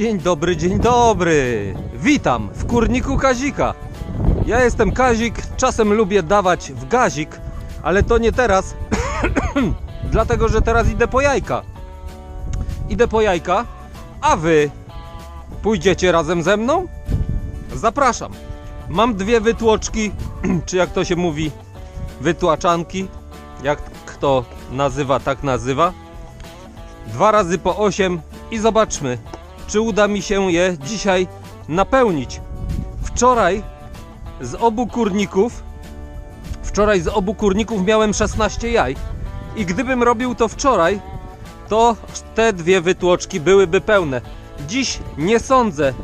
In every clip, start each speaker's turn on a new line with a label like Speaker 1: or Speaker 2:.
Speaker 1: Dzień dobry, dzień dobry. Witam w kurniku Kazika. Ja jestem Kazik, czasem lubię dawać w gazik, ale to nie teraz, dlatego że teraz idę po jajka. Idę po jajka, a wy pójdziecie razem ze mną? Zapraszam. Mam dwie wytłoczki, czy jak to się mówi, wytłaczanki. Jak kto nazywa, tak nazywa. Dwa razy po 8 i zobaczmy, czy uda mi się je dzisiaj napełnić. Wczoraj z obu kurników, wczoraj z obu kurników miałem 16 jaj i gdybym robił to wczoraj, to te dwie wytłoczki byłyby pełne. Dziś nie sądzę,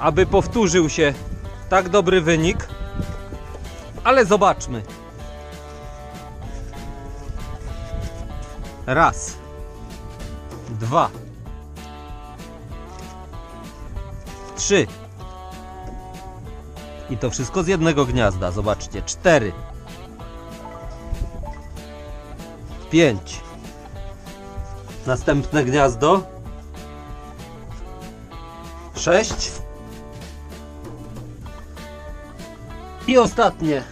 Speaker 1: aby powtórzył się tak dobry wynik, ale zobaczmy. Raz, dwa, trzy. I to wszystko z jednego gniazda. Zobaczcie. Cztery. Pięć. Następne gniazdo. Sześć. I ostatnie.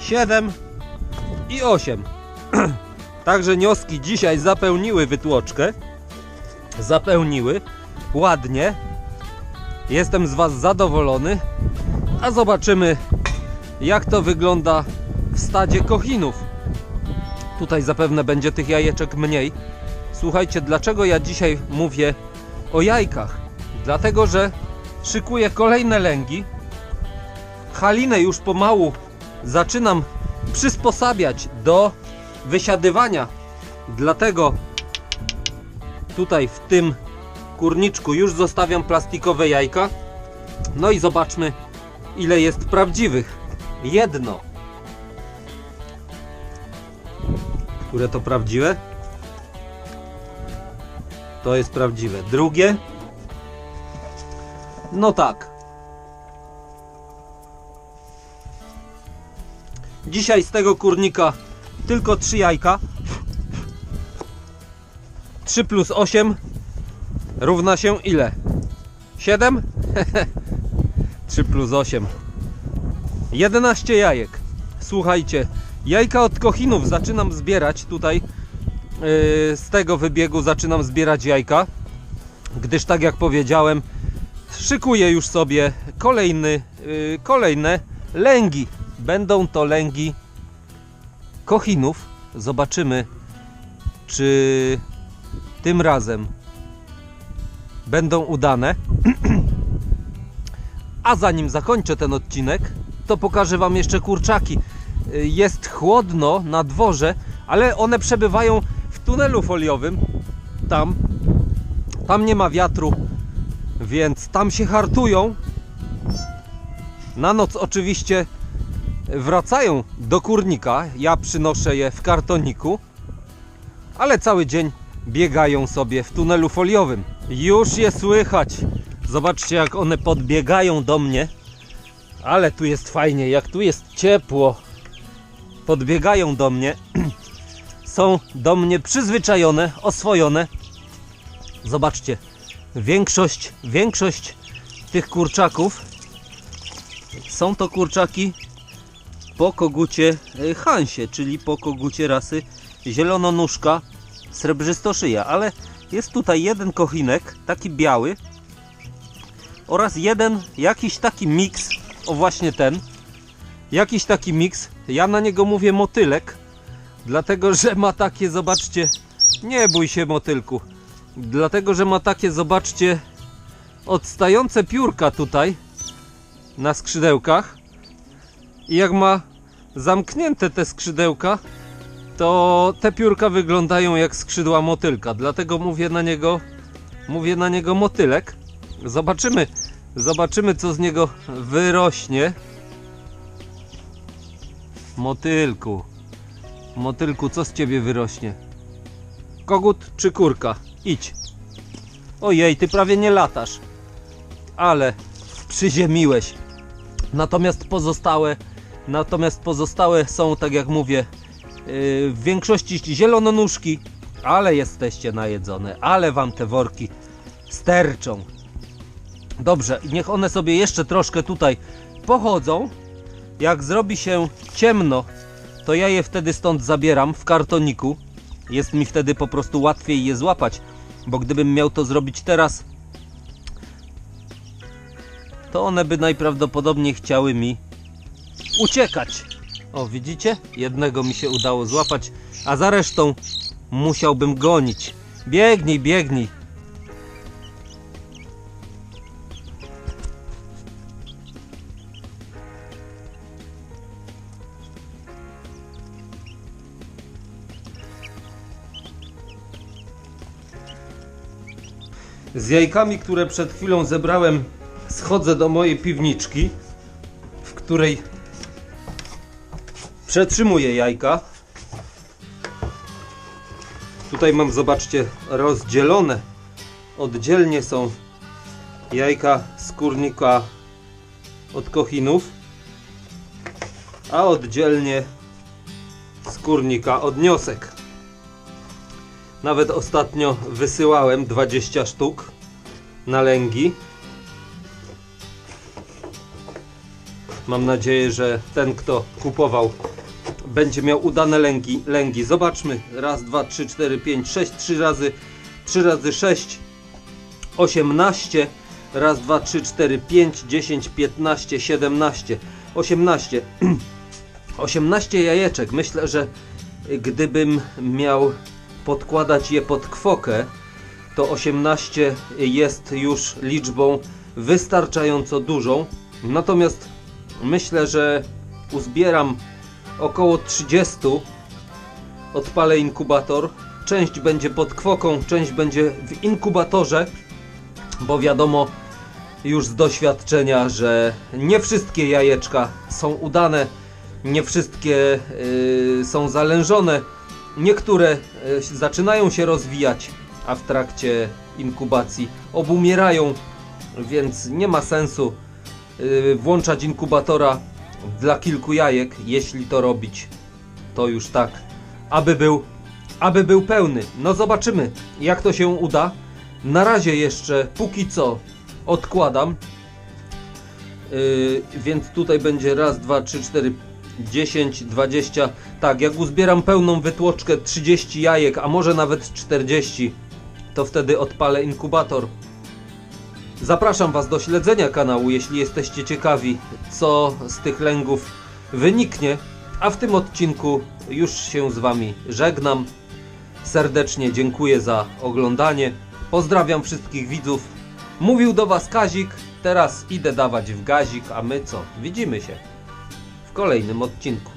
Speaker 1: Siedem. I osiem. Także nioski dzisiaj zapełniły wytłoczkę. Zapełniły. Ładnie. Jestem z Was zadowolony. A zobaczymy, jak to wygląda w stadzie kochinów. Tutaj zapewne będzie tych jajeczek mniej. Słuchajcie, dlaczego ja dzisiaj mówię o jajkach? Dlatego, że szykuję kolejne lęgi. Halinę już pomału zaczynam przysposabiać do wysiadywania. Dlatego tutaj w tym kurniczku już zostawiam plastikowe jajka. No i zobaczmy, ile jest prawdziwych. Jedno. Które to prawdziwe? To jest prawdziwe. Drugie? No tak. Dzisiaj z tego kurnika tylko trzy jajka. 3 plus 8 równa się ile? 7? 3 plus 8. 11 jajek. Słuchajcie, jajka od kochinów zaczynam zbierać tutaj. yy, z tego wybiegu zaczynam zbierać jajka, gdyż tak jak powiedziałem, szykuję już sobie kolejny, yy, kolejne lęgi. Będą to lęgi kochinów. Zobaczymy, czy tym razem będą udane. A zanim zakończę ten odcinek, to pokażę Wam jeszcze kurczaki. Jest chłodno na dworze, ale one przebywają w tunelu foliowym. Tam. Tam nie ma wiatru, więc tam się hartują. Na noc oczywiście wracają do kurnika. Ja przynoszę je w kartoniku, ale cały dzień biegają sobie w tunelu foliowym. Już je słychać. Zobaczcie, jak one podbiegają do mnie. Ale tu jest fajnie, jak tu jest ciepło. Podbiegają do mnie. Są do mnie przyzwyczajone, oswojone. Zobaczcie, większość, większość tych kurczaków są to kurczaki po kogucie e, Hansie, czyli po kogucie rasy zielononóżka srebrzystoszyja, ale jest tutaj jeden kochinek, taki biały oraz jeden jakiś taki miks, o właśnie ten, jakiś taki miks, ja na niego mówię motylek, dlatego że ma takie, zobaczcie, nie bój się motylku, dlatego że ma takie, zobaczcie, odstające piórka tutaj na skrzydełkach. I jak ma zamknięte te skrzydełka, to te piórka wyglądają jak skrzydła motylka, dlatego mówię na niego mówię na niego motylek. Zobaczymy, zobaczymy co z niego wyrośnie. Motylku. Motylku, co z ciebie wyrośnie? Kogut czy kurka? Idź. Ojej, ty prawie nie latasz. Ale przyziemiłeś. Natomiast pozostałe natomiast pozostałe są tak jak mówię w większości zielononóżki, ale jesteście najedzone, ale wam te worki sterczą. Dobrze, niech one sobie jeszcze troszkę tutaj pochodzą. Jak zrobi się ciemno, to ja je wtedy stąd zabieram w kartoniku. Jest mi wtedy po prostu łatwiej je złapać, bo gdybym miał to zrobić teraz, to one by najprawdopodobniej chciały mi uciekać. O, widzicie? Jednego mi się udało złapać, a za resztą musiałbym gonić. Biegnij, biegnij. Z jajkami, które przed chwilą zebrałem, schodzę do mojej piwniczki, w której przetrzymuję jajka. Tutaj mam, zobaczcie, rozdzielone. Oddzielnie są jajka skórnika od kochinów, a oddzielnie skórnika od niosek. Nawet ostatnio wysyłałem 20 sztuk na lęgi. Mam nadzieję, że ten, kto kupował, będzie miał udane lęgi. lęgi. Zobaczmy. Raz, dwa, trzy, cztery, pięć, sześć. Trzy razy, trzy razy sześć. 18. Raz, dwa, trzy, cztery, pięć, dziesięć, piętnaście, siedemnaście, osiemnaście. 18 jajeczek. Myślę, że gdybym miał podkładać je pod kwokę, to 18 jest już liczbą wystarczająco dużą. Natomiast myślę, że uzbieram około 30. Odpalę inkubator. Część będzie pod kwoką, część będzie w inkubatorze, bo wiadomo już z doświadczenia, że nie wszystkie jajeczka są udane, nie wszystkie yy, są zalężone. Niektóre y, zaczynają się rozwijać, a w trakcie inkubacji obumierają, więc nie ma sensu y, włączać inkubatora dla kilku jajek, jeśli to robić, to już tak, aby był, aby był pełny. No zobaczymy, jak to się uda. Na razie jeszcze, póki co, odkładam. Yy, więc tutaj będzie raz, dwa, trzy, cztery, 10, 20. Tak, jak uzbieram pełną wytłoczkę 30 jajek, a może nawet 40, to wtedy odpalę inkubator. Zapraszam Was do śledzenia kanału, jeśli jesteście ciekawi, co z tych lęgów wyniknie. A w tym odcinku już się z Wami żegnam. Serdecznie dziękuję za oglądanie. Pozdrawiam wszystkich widzów. Mówił do Was Kazik. Teraz idę dawać w gazik, a my co? Widzimy się w kolejnym odcinku.